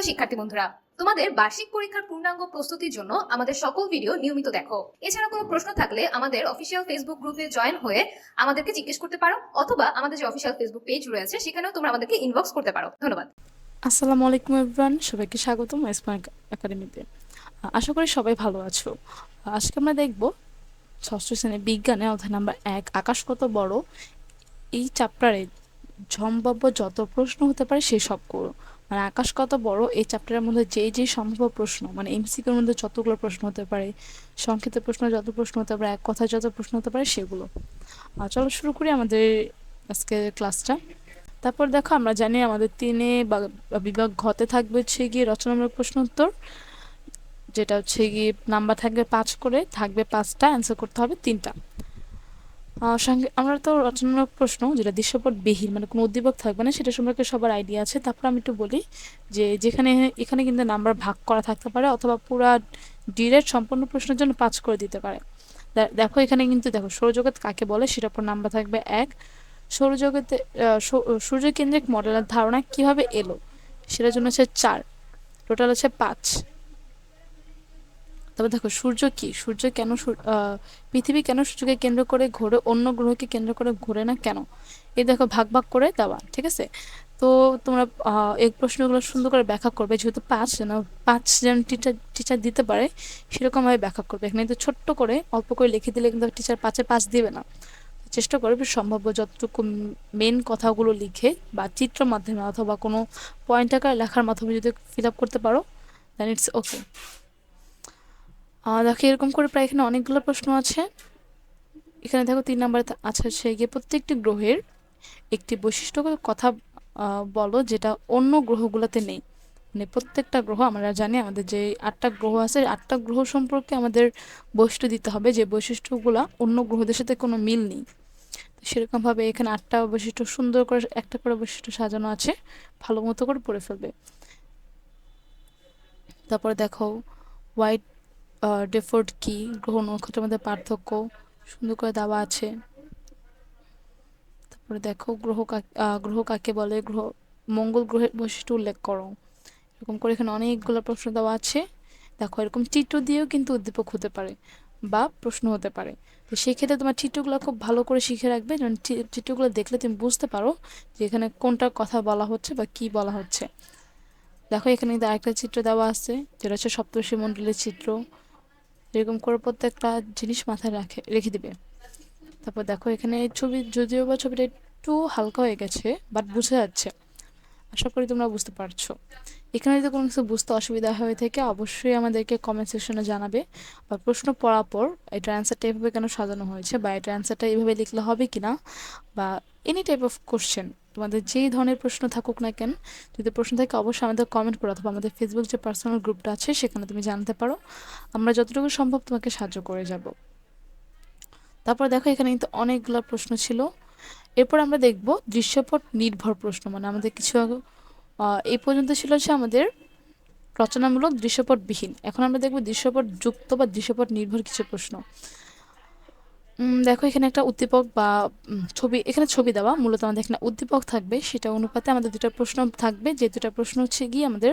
প্রিয় শিক্ষার্থী বন্ধুরা, তোমাদের বার্ষিক পরীক্ষার পূর্ণাঙ্গ প্রস্তুতির জন্য আমাদের সকল ভিডিও নিয়মিত দেখো। এছাড়া কোনো প্রশ্ন থাকলে আমাদের অফিসিয়াল ফেসবুক গ্রুপে জয়েন হয়ে আমাদেরকে জিজ্ঞেস করতে পারো, অথবা আমাদের যে অফিসিয়াল ফেসবুক পেজ রয়েছে, সেখানেও তোমরা আমাদেরকে ইনবক্স করতে পারো। ধন্যবাদ। আসসালামু আলাইকুম এভরান সবাইকে স্বাগতম এসপান একাডেমিতে আশা করি সবাই ভালো আছো। আজকে আমরা দেখব ষষ্ঠ শ্রেণির বিজ্ঞানে অধ্যায় নাম্বার এক আকাশ কত বড়। এই চ্যাপ্টারে সম্ভাব্য যত প্রশ্ন হতে পারে সেই সবগুলো মানে আকাশ কত বড়, এই চ্যাপ্টারের মধ্যে যে যে সম্ভব প্রশ্ন মানে এমসিকিউর মধ্যে যতগুলো প্রশ্ন হতে পারে, সংক্ষিপ্ত প্রশ্ন যত প্রশ্ন হতে পারে, এক কথায় যত প্রশ্ন হতে পারে সেগুলো। চলো শুরু করি আমাদের আজকের ক্লাসটা তারপর দেখো আমরা জানি আমাদের তিনে বা বিভাগ ঘতে থাকবে হচ্ছে গিয়ে রচনামূলক প্রশ্ন উত্তর, যেটা হচ্ছে গিয়ে নাম্বার থাকবে পাঁচ করে, থাকবে পাঁচটা অ্যান্সার করতে হবে তিনটা। সঙ্গে আমরা তো রচনামূলক প্রশ্ন, যেটা দৃশ্যপট বিহীন মানে কোনো উদ্দীপক থাকবে না, সেটা সম্পর্কে সবার আইডিয়া আছে। তারপর আমি একটু বলি যে যেখানে, এখানে কিন্তু নাম্বার ভাগ করা থাকতে পারে, অথবা পুরা ডিরেক্ট সম্পূর্ণ প্রশ্নের জন্য পাঁচ করে দিতে পারে। দেখো এখানে কিন্তু দেখো, সৌরজগৎ কাকে বলে, সেটার উপর নাম্বার থাকবে এক। সৌরজগতে সূর্যকেন্দ্রিক মডেলের ধারণা কীভাবে এলো, সেটার জন্য হচ্ছে চার। টোটাল হচ্ছে পাঁচ। তবে দেখো, সূর্য কি? সূর্য কেন পৃথিবী কেন সূর্যকে কেন্দ্র করে ঘোরে, অন্য গ্রহকে কেন্দ্র করে ঘোরে না কেন? এই দেখো, ভাগ ভাগ করে দেওয়া, ঠিক আছে? তো তোমরা এই প্রশ্নগুলো সুন্দর করে ব্যাখ্যা করবে, যেহেতু পাঁচ যেন পাঁচ যেন টিচার টিচার দিতে পারে সেরকমভাবে ব্যাখ্যা করবে। এখানে কিন্তু ছোট্ট করে, অল্প করে লিখে দিলে কিন্তু টিচার পাঁচে পাঁচ দিবে না। চেষ্টা করবে সম্ভাব্য যতটুকু মেন কথাগুলো লিখে, বা চিত্র মাধ্যমে অথবা কোনো পয়েন্ট আকার লেখার মাধ্যমে যদি ফিল আপ করতে পারো দেন ইটস ওকে দেখো, এরকম করে প্রায় এখানে অনেকগুলো প্রশ্ন আছে। এখানে দেখো, তিন নাম্বারে আছে হচ্ছে গিয়ে, প্রত্যেকটি গ্রহের একটি বৈশিষ্ট্যকর কথা বলো যেটা অন্য গ্রহগুলোতে নেই। মানে প্রত্যেকটা গ্রহ, আমরা জানি আমাদের যে আটটা গ্রহ আছে আটটা গ্রহ সম্পর্কে আমাদের বৈশিষ্ট্য দিতে হবে যে বৈশিষ্ট্যগুলো অন্য গ্রহদের সাথে কোনো মিল নেই। সেরকমভাবে এখানে আটটা বৈশিষ্ট্য, সুন্দর করে, একটা করে বৈশিষ্ট্য সাজানো আছে, ভালো মতো করে পড়ে ফেলবে। তারপরে দেখো, হোয়াইট ডেফোর্ড কি গ্রহ নক্ষত্রের মধ্যে পার্থক্য সুন্দর করে দেওয়া আছে। তারপরে দেখো গ্রহ গ্রহ কাকে বলে? গ্রহ, মঙ্গল গ্রহের বৈশিষ্ট্য উল্লেখ করো। এরকম করে এখানে অনেকগুলো প্রশ্ন দেওয়া আছে। দেখো এরকম চিত্র দিয়েও কিন্তু উদ্দীপক হতে পারে বা প্রশ্ন হতে পারে। তো সেই ক্ষেত্রে তোমার চিত্রগুলো খুব ভালো করে শিখে রাখবে। যেমন চিত্রগুলো দেখলে তুমি বুঝতে পারো যে এখানে কোনটা কথা বলা হচ্ছে বা কি বলা হচ্ছে। দেখো এখানে কিন্তু আরেকটা চিত্র দেওয়া আছে, যেটা হচ্ছে সপ্তর্ষি মণ্ডলের চিত্র। এরকম করে প্রত্যেকটা জিনিস মাথায় রাখে, রেখে দিবে। তারপর দেখো, এখানে ছবি, যদিও বা ছবিটা একটু হালকা হয়ে গেছে বাট বোঝা যাচ্ছে। আশা করি তোমরা বুঝতে পারছ। এখানে যদি কোনো কিছু বুঝতে অসুবিধা হয়ে থাকে, অবশ্যই আমাদেরকে কমেন্ট সেকশনে জানাবে। বা প্রশ্ন পড়ার পর এটার অ্যান্সারটা এভাবে কেন সাজানো হয়েছে, বা এটার অ্যান্সারটা এভাবে লিখলে হবে কি না বা এনি টাইপ অফ কোশ্চেন তোমাদের যেই ধরনের প্রশ্ন থাকুক না কেন, যদি প্রশ্ন থাকে অবশ্যই আমাদের কমেন্ট করো অথবা আমাদের ফেসবুক যে পার্সোনাল গ্রুপটা আছে, সেখানে তুমি জানতে পারো। আমরা যতটুকু সম্ভব তোমাকে সাহায্য করে যাব। তারপর দেখো, এখানে কিন্তু অনেকগুলো প্রশ্ন ছিল। এরপর আমরা দেখব দৃশ্যপট নির্ভর প্রশ্ন মানে আমাদের কিছু এই পর্যন্ত ছিল হচ্ছে আমাদের রচনামূলক দৃশ্যপটবিহীন। এখন আমরা দেখব দৃশ্যপট যুক্ত বা দৃশ্যপট নির্ভর কিছু প্রশ্ন। দেখো, এখানে একটা উদ্দীপক বা ছবি, এখানে ছবি দেওয়া। মূলত আমাদের এখানে উদ্দীপক থাকবে। সেটা অনুপাতে আমাদের দুটো প্রশ্ন থাকবে। যে দুটা প্রশ্ন হচ্ছে গিয়ে আমাদের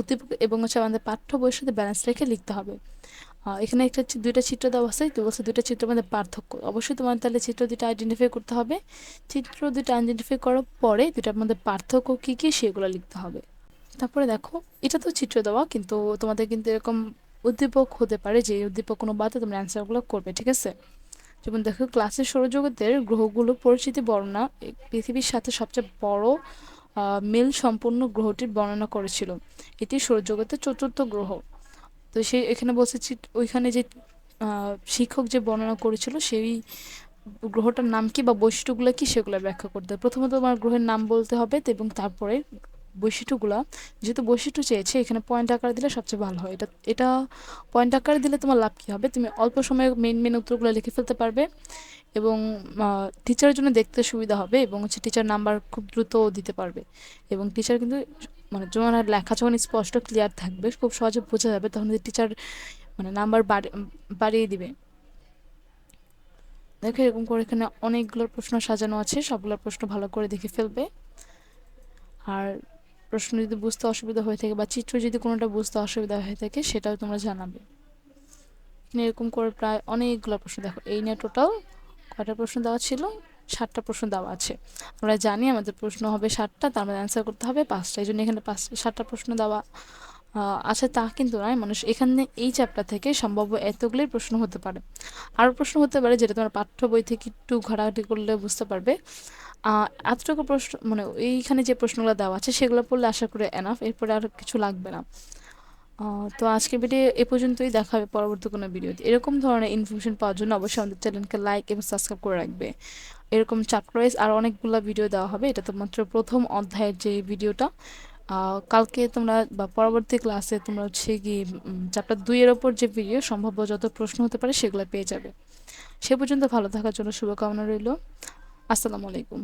উদ্দীপক এবং হচ্ছে আমাদের পাঠ্য বইয়ের সাথে ব্যালেন্স রেখে লিখতে হবে। এখানে একটা দুইটা চিত্র দেওয়া আছে। তো বলছে দুইটা চিত্রের মধ্যে পার্থক্য। অবশ্যই তোমার তাহলে চিত্র দুটো আইডেন্টিফাই করতে হবে। চিত্র দুটো আইডেন্টিফাই করার পরে দুটার মধ্যে পার্থক্য কী কী সেগুলো লিখতে হবে। তারপরে দেখো, এটা তো চিত্র দেওয়া, কিন্তু তোমাদের কিন্তু এরকম উদ্দীপক হতে পারে যে উদ্দীপক কোনো বাদে তোমরা অ্যান্সারগুলো করবে, ঠিক আছে? যেমন দেখো ক্লাসের সৌরজগতের গ্রহগুলো পরিচিতি বর্ণনা পৃথিবীর সাথে সবচেয়ে বড় মিল সম্পন্ন গ্রহটির বর্ণনা করেছিল। এটি সৌরজগতের চতুর্থ গ্রহ। তো সে এখানে বলছে ওইখানে যে শিক্ষক যে বর্ণনা করেছিল, সেই গ্রহটার নাম কি বা বৈশিষ্ট্যগুলো কি সেগুলো ব্যাখ্যা করতে হবে। প্রথমত তোমার গ্রহের নাম বলতে হবে এবং তারপরে বৈশিষ্ট্যগুলা, যেহেতু বৈশিষ্ট্য চেয়েছে, এখানে পয়েন্ট আকারে দিলে সবচেয়ে ভালো হয়। এটা এটা পয়েন্ট আকারে দিলে তোমার লাভ কী হবে? তুমি অল্প সময়ে মেন মেন উত্তরগুলো লিখে ফেলতে পারবে এবং টিচারের জন্য দেখতে সুবিধা হবে এবং হচ্ছে টিচার নাম্বার খুব দ্রুত দিতে পারবে এবং টিচার কিন্তু মানে যখন লেখা যখন স্পষ্ট ক্লিয়ার থাকবে, খুব সহজে বোঝা যাবে, তখন টিচার মানে নাম্বার বাড়িয়ে দিবে। দেখো এরকম করে এখানে অনেকগুলো প্রশ্ন সাজানো আছে, সবগুলোর প্রশ্ন ভালো করে দেখে ফেলবে। আর প্রশ্ন যদি বুঝতে অসুবিধা হয়ে থাকে বা চিত্র যদি কোনোটা বুঝতে অসুবিধা হয়ে থাকে, সেটাও তোমরা জানাবে। এখানে এরকম করে প্রায় অনেকগুলো প্রশ্ন দেখো। এই নিয়ে টোটাল কয়টা প্রশ্ন দেওয়া ছিল? ষাটটা প্রশ্ন দেওয়া আছে। আমরা জানি আমাদের প্রশ্ন হবে ষাটটা তার মধ্যে অ্যান্সার করতে হবে পাঁচটা। এই জন্য এখানে পাঁচ ষাটটা প্রশ্ন দেওয়া আছে তা কিন্তু নয়। মানুষ এখানে এই চ্যাপ্টার থেকে সম্ভাব্য এতগুলোই প্রশ্ন হতে পারে। আরও প্রশ্ন হতে পারে যেটা তোমার পাঠ্য বই থেকে একটু ঘাটাঘাটি করলে বুঝতে পারবে। এতটুকু প্রশ্ন মানে এইখানে যে প্রশ্নগুলো দেওয়া আছে সেগুলো পড়লে আশা করি এনাফ এরপরে আর কিছু লাগবে না। তো আজকের ভিডিও এ পর্যন্তই, দেখা হবে পরবর্তী কোনো ভিডিওতে এরকম ধরনের ইনফরমেশন পাওয়ার জন্য অবশ্যই আমাদের চ্যানেলকে লাইক এবং সাবস্ক্রাইব করে রাখবে। এরকম চ্যাপ্টার ওয়াইজ আর অনেকগুলো ভিডিও দেওয়া হবে। এটা তো মাত্র প্রথম অধ্যায়ের যে ভিডিওটা কালকে তোমরা বা পরবর্তী ক্লাসে তোমরা হচ্ছে কি চ্যাপ্টার দুইয়ের ওপর যে ভিডিও সম্ভাব্য যত প্রশ্ন হতে পারে সেগুলো পেয়ে যাবে। সে পর্যন্ত ভালো থাকার জন্য শুভকামনা রইল। আসসালামু আলাইকুম।